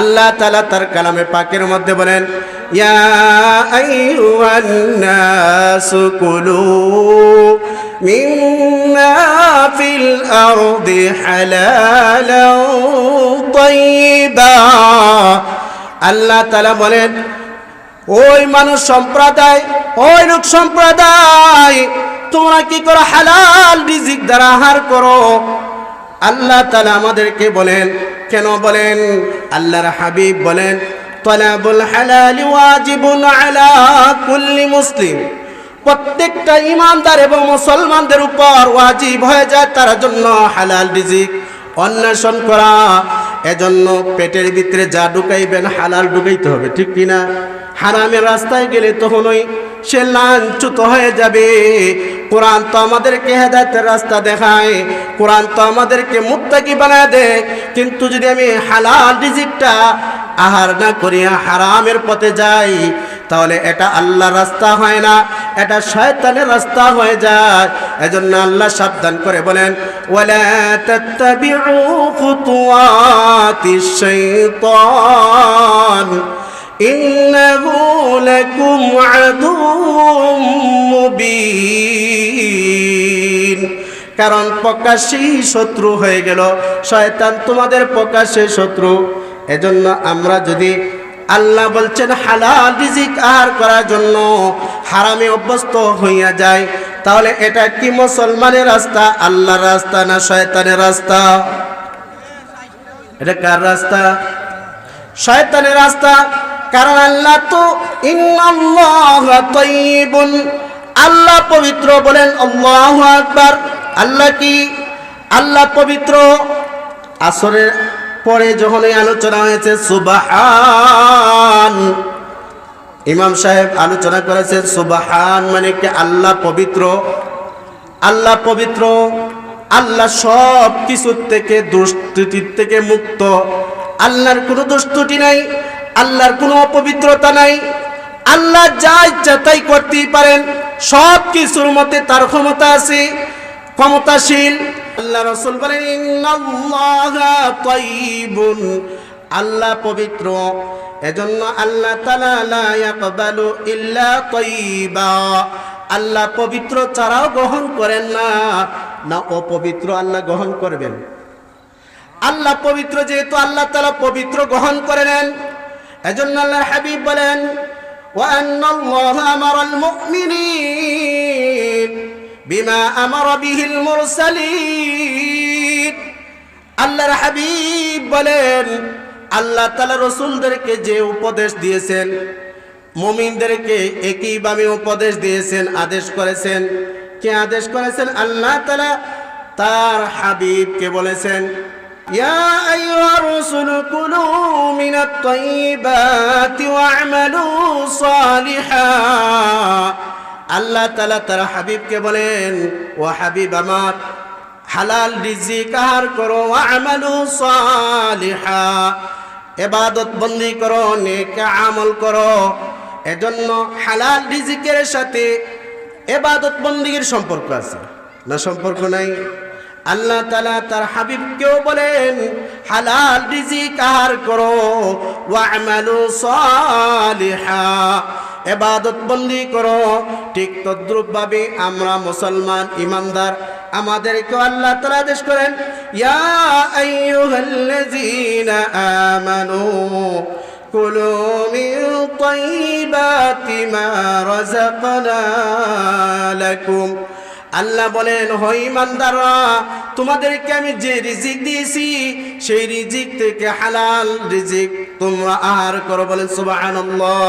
আল্লাহ তালা তার কালামে পাকের মধ্যে বলেন আল্লাহ তালা বলেন, ওই মানুষ সম্প্রদায়, ওই লোক সম্প্রদায়, তোমরা কি করো হালাল রিজিক দ্বারা আহার করো? আল্লাহ তালা আমাদেরকে বলেন, কেন বলেন? আল্লাহর হাবিব বলেন, তলাবুল হালাল ওয়াজিবুন আলা কুল্লি মুসলিম। প্রত্যেকটা ইমানদার এবং মুসলমানদের উপর ওয়াজিব হয়ে যায়, তার জন্য হালাল রিজিক অন্বেষণ করা। এজন্য পেটের ভিতরে যা ঢুকাইবেন, হালাল ঢুকাইতে হবে, ঠিক কিনা হারামের রাস্তায় গেলে তখনই সে লাঞ্ছুত হয়ে যাবে। কোরআন তো আমাদেরকে হেদায়তের রাস্তা দেখায়, কোরআন তো আমাদেরকে মুত্তাকি বানায় দেয়। কিন্তু যদি আমি হালাল রিজিকটা আহার না করিয়া হারামের পথে যাই, তাহলে এটা আল্লাহ রাস্তা হয় না, এটা শয়তানের রাস্তা হয়ে যায়। এজন্য আল্লাহ সাবধান করে বলেন ইন্নাহু লাকুম আদুউম কারণ প্রকাশ্যেই শত্রু হয়ে গেল। শয়তান তোমাদের প্রকাশ্যে শত্রু। এজন্য আমরা যদি আল্লাহ বলছেন, হালাল রিজিক আহার করার জন্য হারামে অভ্যস্ত হইয়া যায়, তাহলে এটা কি মুসলমানের রাস্তা, আল্লাহর রাস্তা না শয়তানের রাস্তা? এটা কার রাস্তা? শয়তানের রাস্তা। কারণ আল্লাহ তো আল্লাহ পবিত্র বলেন, আল্লাহু আকবার। আল্লাহ কি? আল্লাহ পবিত্র। আসরের পরে যখন এই আলোচনা হয়েছে, সুবাহান। ইমাম সাহেব আলোচনা করেছেন, সুবাহান মানে কি? আল্লাহ পবিত্র। আল্লাহ পবিত্র। আল্লাহ সব কিছুর থেকে দুষ্টির থেকে মুক্ত। আল্লাহর কোনো দুষ্টুটি নাই, আল্লাহর কোনো অপবিত্রতা নাই। আল্লাহ যা ইচ্ছা তাই করতেই পারেন, সব কিছুর মতে তার ক্ষমতা আছে। ক্ষমতাশীল আল্লাহ রসুল বলেন ইন্নাল্লাহা তাইয়িবুন আল্লাহ পবিত্র এজন্য আল্লাহ তাআলা লা ইয়াকবালু ইল্লা তাইয়িবা আল্লাহ পবিত্র ছাড়াও গ্রহণ করেন না না অপবিত্র আল্লাহ গ্রহণ করবেন আল্লাহ পবিত্র যেহেতু আল্লাহ তাআলা পবিত্র গ্রহণ করে নেন এজন্য আল্লাহ হাবিব বলেন وأن الله أمر المؤمنين بما أمر به المرسلين আল্লাহর হাবিব বলেন আল্লাহ তালা রসুলদেরকে যে উপদেশ দিয়েছেন মুমিনদেরকে একইভাবে উপদেশ দিয়েছেন আদেশ করেছেন কে আদেশ করেছেন আল্লাহ তালা তার হাবিবকে বলেছেন يا أيها الرسل كلوا من الطيبات واعملوا صالحا আল্লাহ তালা তারা হাবিবকে বলেন, ও হাবিব আমার, হালাল রিজিক আহার করো আমালু সালিহা, এবাদত বন্দি করো, নেক আমল করো। এজন্য হালাল রিজিকের সাথে এবাদত বন্দির সম্পর্ক আছে না সম্পর্ক নাই? আল্লাহ তালা তার হাবিবকেও বলেন, হালাল রিজিক আহার করো ওয়ামালু সালিহা। এবাদত বন্দি করো। ঠিক তদ্রুপ ভাবে আমরা মুসলমান ইমানদার। আমাদেরকে আল্লাহ তালা আদেশ করেন, ইয়া আইয়ুহাল্লাযীনা আমানু মিন তাইয়্যিবাতি মা রাযাকনালাকুম আল্লাহ বলেন হই ইমানদাররা, তোমাদেরকে আমি যে রিজিক দিয়েছি, সেই রিজিক থেকে হালাল রিজিক তোমরা আহার করো। বলেন, সুবহানাল্লাহ।